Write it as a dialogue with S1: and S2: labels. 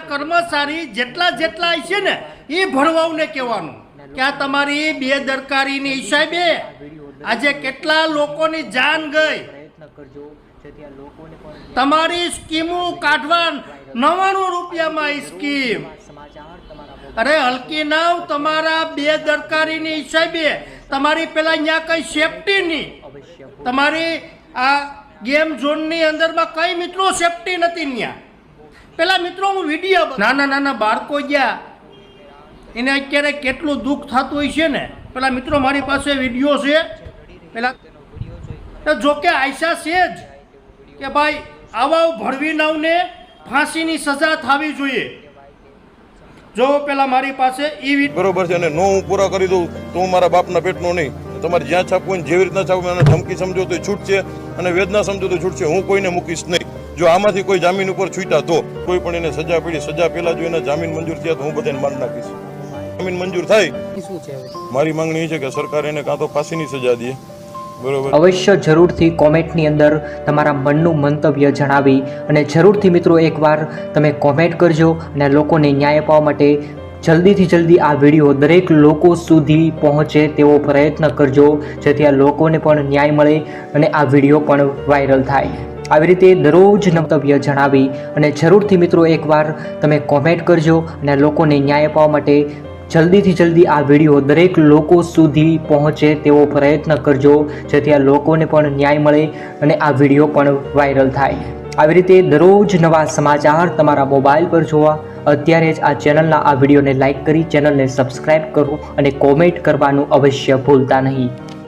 S1: વિભાગના કર્મચારી જેટલા જેટલા છે ને, એ ભણવાઓને કહેવાનું. કે આ તમારી બેદરકારીની હિસાબે આજે કેટલા લોકોની જાન ગઈ. તમારી સ્કીમો કાઢવા નવાણું રૂપિયામાં સ્કીમ. અરે, હલકી નાવ, તમારા બે દરકારીની હિસાબે તમારી પેલા અહીંયા કઈ
S2: સેફટીની
S1: તમારી આ ગેમ ઝોનની અંદરમાં કઈ મિત્રો સેફટી નથી ત્યાં પેલા મિત્રો હું વીડિયો નાના નાના બાળકો ગયા. એને અત્યારે કેટલું દુઃખ થતું હોય છે ને? પેલા મિત્રો મારી પાસે વીડિયો છે. પેલા જોકે આયશા છે જ કે ભાઈ આવા ભળવી નાવને ફાંસીની સજા થવી જોઈએ. જો પેલા મારી પાસે ઈ વીડિયો
S3: બરોબર છે અને નો હું પૂરા કરી દઉં તો હું મારા બાપના પેટનો નહીં. તમારે જ્યાં છાપવું જેવી રીતના છાપવું એને ધમકી સમજો તો છૂટશે અને વેદના સમજો તો છૂટ છે હું કોઈને મૂકીશ નહીં. જો આમાંથી કોઈ જામીન ઉપર છૂટ્યા તો કોઈ પણ એને સજા પડી. સજા પહેલાં જો એને જામીન મંજૂર થયા તો હું બધાને મારી નાખીશ. જામીન મંજૂર થાય.
S2: શું છે
S3: મારી માંગણી એ છે કે સરકાર એને કાં તો ફાંસીની સજા દે. બરોબર?
S2: અવશ્ય જરૂરથી કોમેન્ટની અંદર તમારા મનનું મંતવ્ય જણાવી અને જરૂરથી મિત્રો એકવાર તમે કોમેન્ટ કરજો અને લોકોને ન્યાય અપાવવા માટે જલ્દીથી જલ્દી આ વીડિયો દરેક લોકો સુધી પહોંચે તેવો પ્રયત્ન કરજો જેથી આ લોકોને પણ ન્યાય મળે અને આ વીડિયો પણ વાયરલ થાય. આવી રીતે દરરોજ મંતવ્ય જણાવી અને જરૂરથી મિત્રો એકવાર તમે કોમેન્ટ કરજો અને લોકોને ન્યાય અપાવવા માટે જલ્દીથી જલ્દી આ વીડિયો દરેક લોકો સુધી પહોંચે તેવો પ્રયત્ન કરજો, જેથી આ લોકોને પણ ન્યાય મળે અને આ વીડિયો પણ વાયરલ થાય. આવી રીતે દરરોજ નવા સમાચાર તમારા મોબાઈલ પર જોવા, અત્યારે જ આ ચેનલના આ વિડીયોને લાઇક કરી ચેનલને સબસ્ક્રાઈબ કરો અને કોમેન્ટ કરવાનું અવશ્ય ભૂલતા નહીં.